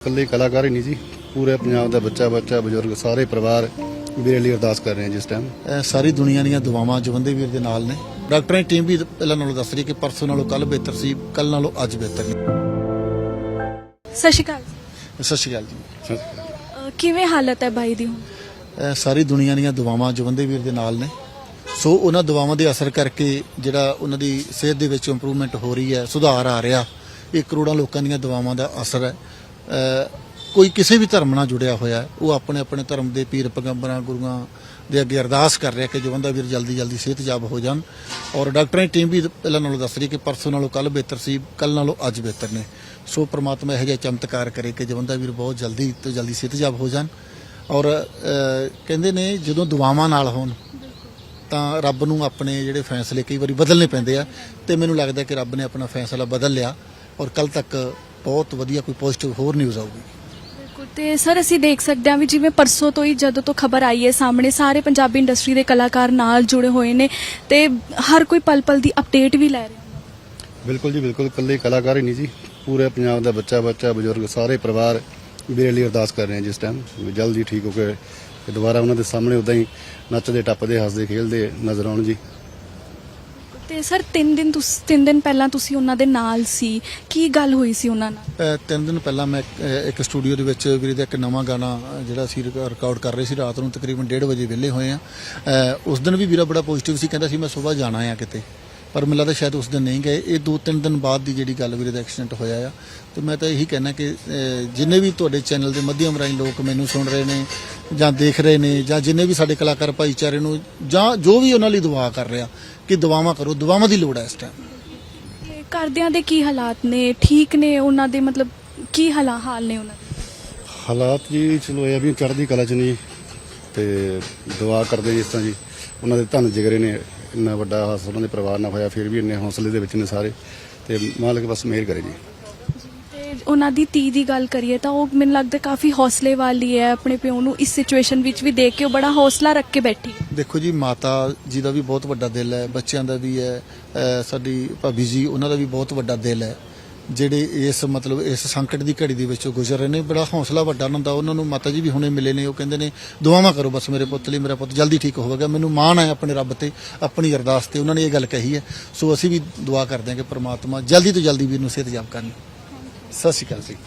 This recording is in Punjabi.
ਇਕੱਲੇ ਕਲਾਕਾਰ ਹੀ ਨਹੀਂ ਜੀ। ਪੂਰੇ ਪੰਜਾਬ ਦਾ ਬੱਚਾ ਬੱਚਾ ਬਜ਼ੁਰਗ ਸਾਰੇ ਪਰਿਵਾਰ ਵੀਰੇ ਲਈ ਅਰਦਾਸ ਕਰ ਰਹੇ ਹਨ ਜਿਸ ਟਾਈਮ ਇਹ ਸਾਰੀ ਦੁਨੀਆ ਦੀਆਂ ਦੁਆਵਾਂ ਜਵੰਦੇ ਵੀਰ ਦੇ ਨਾਲ ਨੇ। ਡਾਕਟਰਾਂ ਦੀ ਟੀਮ ਵੀ ਪਹਿਲਾਂ ਨਾਲੋਂ ਦੱਸ ਰਹੀ ਹੈ ਕਿ ਪਰਸੋਂ ਨਾਲੋਂ ਕੱਲ ਬਿਹਤਰ ਸੀ ਕੱਲ ਨਾਲੋਂ ਅੱਜ ਬਿਹਤਰ ਨੇ ਸਤਿ ਸ਼੍ਰੀ ਅਕਾਲ ਸਤਿ ਸ਼੍ਰੀ ਅਕਾਲ ਜੀ। ਅਹ ਕਿਵੇਂ ਹਾਲਤ ਹੈ ਬਾਈ ਦੀ ਹੁਣ? ਇਹ ਸਾਰੀ ਦੁਨੀਆ ਦੀਆਂ ਦੁਆਵਾਂ ਜਵੰਦੇ ਵੀਰ ਦੇ ਨਾਲ ਨੇ। ਸੋ ਉਹਨਾਂ ਦੁਆਵਾਂ ਦੇ ਅਸਰ ਕਰਕੇ ਜਿਹੜਾ ਉਹਨਾਂ ਦੀ ਸਿਹਤ ਦੇ ਵਿੱਚ ਇੰਪਰੂਵਮੈਂਟ ਹੋ ਰਹੀ ਹੈ ਸੁਧਾਰ ਆ ਰਿਹਾ। ਇਹ ਕਰੋੜਾਂ ਲੋਕਾਂ ਦੀਆਂ ਦੁਆਵਾਂ ਦਾ ਅਸਰ ਹੈ। ਕੋਈ ਕਿਸੇ ਵੀ ਧਰਮ ਨਾਲ ਜੁੜਿਆ ਹੋਇਆ ਉਹ ਆਪਣੇ ਆਪਣੇ ਧਰਮ ਦੇ ਪੀਰ ਪੈਗੰਬਰਾਂ, ਗੁਰੂਆਂ ਦੇ ਅੱਗੇ ਅਰਦਾਸ ਕਰ ਰਿਹਾ ਕਿ ਜਵੰਦਾ ਵੀਰ ਜਲਦੀ ਜਲਦੀ ਸਿਹਤਯਾਬ ਹੋ ਜਾਣ। ਔਰ ਡਾਕਟਰਾਂ ਦੀ ਟੀਮ ਵੀ ਪਹਿਲਾਂ ਨਾਲੋਂ ਦੱਸ ਰਹੀ ਹੈ ਕਿ ਪਰਸੋਂ ਨਾਲੋਂ ਕੱਲ ਬਿਹਤਰ ਸੀ ਕੱਲ ਨਾਲੋਂ ਅੱਜ ਬਿਹਤਰ ਨੇ। ਸੋ ਪ੍ਰਮਾਤਮਾ ਇਹੋ ਜਿਹਾ ਚਮਤਕਾਰ ਕਰੇ ਕਿ ਜਵੰਦਾ ਵੀਰ ਬਹੁਤ ਜਲਦੀ ਤੋਂ ਜਲਦੀ ਸਿਹਤਯਾਬ ਹੋ ਜਾਣ। ਔਰ ਕਹਿੰਦੇ ਨੇ ਜਦੋਂ ਦੁਆਵਾਂ ਨਾਲ ਹੋਣ, ਤਾਂ ਰੱਬ ਨੂੰ ਆਪਣੇ ਜਿਹੜੇ ਫੈਸਲੇ ਕਈ ਵਾਰੀ ਬਦਲਨੇ ਪੈਂਦੇ ਆ। ਤੇ ਮੈਨੂੰ ਲੱਗਦਾ ਕਿ ਰੱਬ ਨੇ ਆਪਣਾ ਫੈਸਲਾ ਬਦਲ ਲਿਆ। ਔਰ ਕੱਲ ਤੱਕ ਬਹੁਤ ਵਧੀਆ ਕੋਈ ਪੋਜ਼ਿਟਿਵ ਹੋਰ ਨਿਊਜ਼ ਆਊਗੀ। ਬਿਲਕੁਲ ਤੇ ਸਰ ਅਸੀਂ ਦੇਖ ਸਕਦੇ ਹਾਂ ਵੀ ਜਿਵੇਂ ਪਰਸੋਂ ਤੋਂ ਹੀ ਜਦੋਂ ਤੋਂ ਖਬਰ ਆਈ ਹੈ ਸਾਹਮਣੇ ਸਾਰੇ ਪੰਜਾਬੀ ਇੰਡਸਟਰੀ ਦੇ ਕਲਾਕਾਰ ਨਾਲ ਜੁੜੇ ਹੋਏ ਨੇ ਤੇ ਹਰ ਕੋਈ ਪਲ ਪਲ ਦੀ ਅਪਡੇਟ ਵੀ ਲੈ ਰਿਹਾ। ਬਿਲਕੁਲ ਜੀ ਬਿਲਕੁਲ ਇਕੱਲੇ ਕਲਾਕਾਰ ਹੀ ਨਹੀਂ ਜੀ ਪੂਰੇ ਪੰਜਾਬ ਦਾ ਬੱਚਾ ਬੱਚਾ ਬਜ਼ੁਰਗ ਸਾਰੇ ਪਰਿਵਾਰ ਵੀਰੇ ਲਈ ਅਰਦਾਸ ਕਰ ਰਹੇ ਹਨ ਜਿਸ ਟਾਈਮ ਵੀ ਜਲਦੀ ਠੀਕ ਹੋ ਕੇ ਦੁਬਾਰਾ ਉਹਨਾਂ ਦੇ ਸਾਹਮਣੇ ਉਦਾਂ ਹੀ ਨੱਚਦੇ ਟੱਪਦੇ ਹੱਸਦੇ ਖੇਲਦੇ ਨਜ਼ਰ ਆਉਣ ਜੀ। ਤੇ ਸਰ 3 ਦਿਨ ਤੁਸੀਂ 3 ਦਿਨ ਪਹਿਲਾਂ ਤੁਸੀਂ ਉਹਨਾਂ ਦੇ ਨਾਲ ਸੀ। ਕੀ ਗੱਲ ਹੋਈ ਸੀ ਉਹਨਾਂ ਨਾਲ? ਅਹ ਤਿੰਨ ਦਿਨ ਪਹਿਲਾਂ ਮੈਂ ਇੱਕ- ਅਹ ਇੱਕ ਸਟੂਡੀਓ ਦੇ ਵਿੱਚ ਵੀਰੇ ਦਾ ਇੱਕ ਨਵਾਂ ਗਾਣਾ, ਅਹ ਜਿਹੜਾ ਅਸੀਂ ਰਿਕਾਰਡ ਕਰ ਰਹੇ ਸੀ ਰਾਤ ਨੂੰ, ਤਕਰੀਬਨ 1:30 ਵਜੇ ਵਿਹਲੇ ਹੋਏ ਆ ਉਸ ਦਿਨ ਵੀ ਵੀਰਾ ਬੜਾ ਪੋਜ਼ਿਟਿਵ ਸੀ, ਕਹਿੰਦਾ ਸੀ ਮੈਂ ਸਵੇਰ ਜਾਣਾ ਆ ਕਿਤੇ। ਪਰ ਮੈਨੂੰ ਲੱਗਦਾ ਸ਼ਾਇਦ ਉਸ ਦਿਨ ਨਹੀਂ ਗਏ। ਇਹ ਦੋ ਤਿੰਨ ਦਿਨ ਬਾਅਦ ਦੀ ਜਿਹੜੀ ਗੱਲ ਵੀਰੇ ਦਾ ਐਕਸੀਡੈਂਟ ਹੋਇਆ ਆ। ਤੇ ਮੈਂ ਤਾਂ ਇਹੀ ਕਹਿਣਾ ਕਿ, ਅਹ ਜਿੰਨੇ ਵੀ ਤੁਹਾਡੇ ਚੈਨਲ ਦੇ ਮਾਧਿਅਮ ਰਾਹੀਂ ਲੋਕ ਮੈਨੂੰ ਸੁਣ ਰਹੇ ਨੇ, ਜਾਂ ਦੇਖ ਰਹੇ ਨੇ, ਜਾਂ ਜਿੰਨੇ ਵੀ ਸਾਡੇ ਕਲਾਕਾਰ ਭਾਈਚਾਰੇ ਨੂੰ, ਜਾਂ ਜੋ ਵੀ ਉਹਨਾਂ ਲਈ ਦੁਆ ਕਰ ਰਿਹਾ ਕਿ ਦੁਆਵਾਂ ਕਰੋ ਦੁਆਵਾਂ ਦੀ ਲੋੜ ਹੈ ਇਸ ਟਾਈਮ ਤੇ ਘਰਦਿਆਂ ਦੇ ਕੀ ਹਾਲਾਤ ਨੇ ਠੀਕ ਨੇ ਉਹਨਾਂ ਦੇ ਮਤਲਬ ਕੀ ਹਾਲਾ ਹਾਲ ਨੇ ਉਹਨਾਂ ਦੇ? ਹਾਲਾਤ ਜੀ ਚਲੋ ਇਹ ਆ ਵੀ ਚੜ੍ਹਦੀ ਕਲਾ ਚ ਨਹੀਂ ਤੇ ਦੁਆ ਕਰਦੇ ਜਿਸ ਤਰ੍ਹਾਂ ਜੀ। ਉਹਨਾਂ ਦੇ ਧੰਨ ਜਿਗਰੇ ਨੇ ਇੰਨਾ ਵੱਡਾ ਹਾਦਸਾ ਉਹਨਾਂ ਦੇ ਪਰਿਵਾਰ ਨਾਲ ਹੋਇਆ ਫਿਰ ਵੀ ਇੰਨੇ ਹੌਸਲੇ ਦੇ ਵਿੱਚ ਨੇ ਸਾਰੇ। ਤੇ ਮਾਲਕ ਬਸ ਮਿਹਰ ਕਰੇ ਜੀ। ਤੇ ਉਹਨਾਂ ਦੀ ਧੀ ਦੀ ਗੱਲ ਕਰੀਏ ਤਾਂ ਉਹ ਮੈਨੂੰ ਲੱਗਦਾ ਕਾਫੀ ਹੌਸਲੇ ਵਾਲੀ ਹੈ ਆਪਣੇ ਪਿਓ ਨੂੰ ਇਸ ਸਿਚੁਏਸ਼ਨ ਵਿੱਚ ਵੀ ਦੇਖ ਕੇ ਉਹ ਬੜਾ ਹੌਸਲਾ ਰੱਖ ਕੇ ਬੈਠੀ ਹੈ। ਦੇਖੋ ਜੀ, ਮਾਤਾ ਜੀ ਦਾ ਵੀ ਬਹੁਤ ਵੱਡਾ ਦਿਲ ਹੈ, ਬੱਚਿਆਂ ਦਾ ਵੀ ਹੈ ਸਾਡੀ ਭਾਬੀ ਜੀ, ਉਹਨਾਂ ਦਾ ਵੀ ਬਹੁਤ ਵੱਡਾ ਦਿਲ ਹੈ। ਜਿਹੜੇ ਇਸ ਮਤਲਬ ਇਸ ਸੰਕਟ ਦੀ ਘੜੀ ਦੇ ਵਿੱਚੋਂ ਗੁਜ਼ਰ ਰਹੇ ਨੇ, ਬੜਾ ਹੌਸਲਾ ਵੱਡਾ ਉਹਨਾਂ ਦਾ ਉਹਨਾਂ ਨੂੰ ਮਾਤਾ ਜੀ ਵੀ ਹੁਣੇ ਮਿਲੇ ਨੇ, ਉਹ ਕਹਿੰਦੇ ਨੇ, ਦੁਆਵਾਂ ਕਰੋ ਬਸ ਮੇਰੇ ਪੁੱਤ ਲਈ, ਮੇਰਾ ਪੁੱਤ ਜਲਦੀ ਠੀਕ ਹੋਵੇਗਾ, ਮੈਨੂੰ ਮਾਣ ਹੈ ਆਪਣੇ ਰੱਬ ਤੇ, ਆਪਣੀ ਅਰਦਾਸ ਤੇ। ਉਹਨਾਂ ਨੇ ਇਹ ਗੱਲ ਕਹੀ ਹੈ। ਸੋ ਅਸੀਂ ਵੀ ਦੁਆ ਕਰਦੇ ਹਾਂ ਕਿ ਪ੍ਰਮਾਤਮਾ ਜਲਦੀ ਤੋਂ ਜਲਦੀ ਵੀਰ ਨੂੰ ਸਿਹਤਯਾਬ ਕਰਨ। ਸਤਿ ਸ਼੍ਰੀ ਅਕਾਲ ਜੀ।